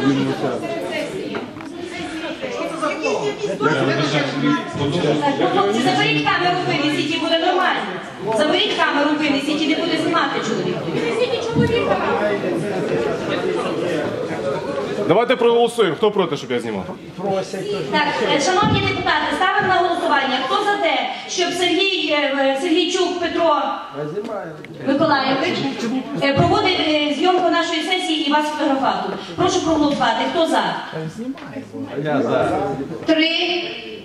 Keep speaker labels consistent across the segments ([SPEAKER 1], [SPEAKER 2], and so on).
[SPEAKER 1] щоб він
[SPEAKER 2] ну, хлопці, заберіть камеру, винесіть і буде нормально. Заберіть камеру, винесіть і не буде знімати чоловік. Винесіть чоловіка.
[SPEAKER 3] Давайте проголосуємо. Хто проти, щоб я знімав?
[SPEAKER 2] Так, е, шановні депутати, ставимо на голосування. Хто за те, щоб Сергій е, Сергійчук Петро Миколайович е, проводив е, фотографату? Прошу проголосувати. Хто за?
[SPEAKER 1] Я за.
[SPEAKER 2] Три.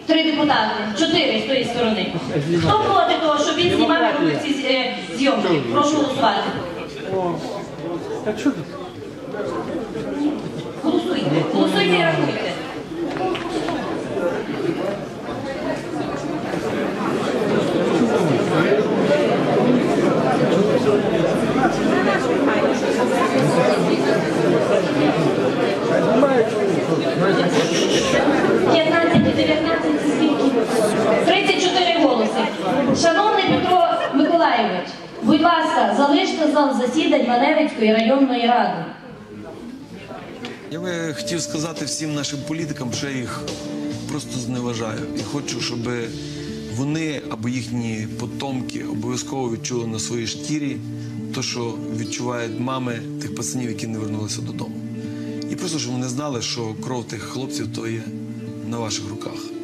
[SPEAKER 2] Три депутати, чотири з тої сторони. Хто проти того, щоб він знімав і робив ці е, зйомки? Прошу голосувати. Голосуйте, голосуйте і рахуйте. 34 голоси. Шановний Петро Миколайович, будь ласка, залиште зал засідань Маневицької районної ради.
[SPEAKER 4] Я би хотів сказати всім нашим політикам, що я їх просто зневажаю. І хочу, щоб вони або їхні потомки обов'язково відчули на своїй шкірі те, що відчувають мами тих пацанів, які не вернулися додому. І просто щоб вони знали, що кров тих хлопців то є на ваших руках.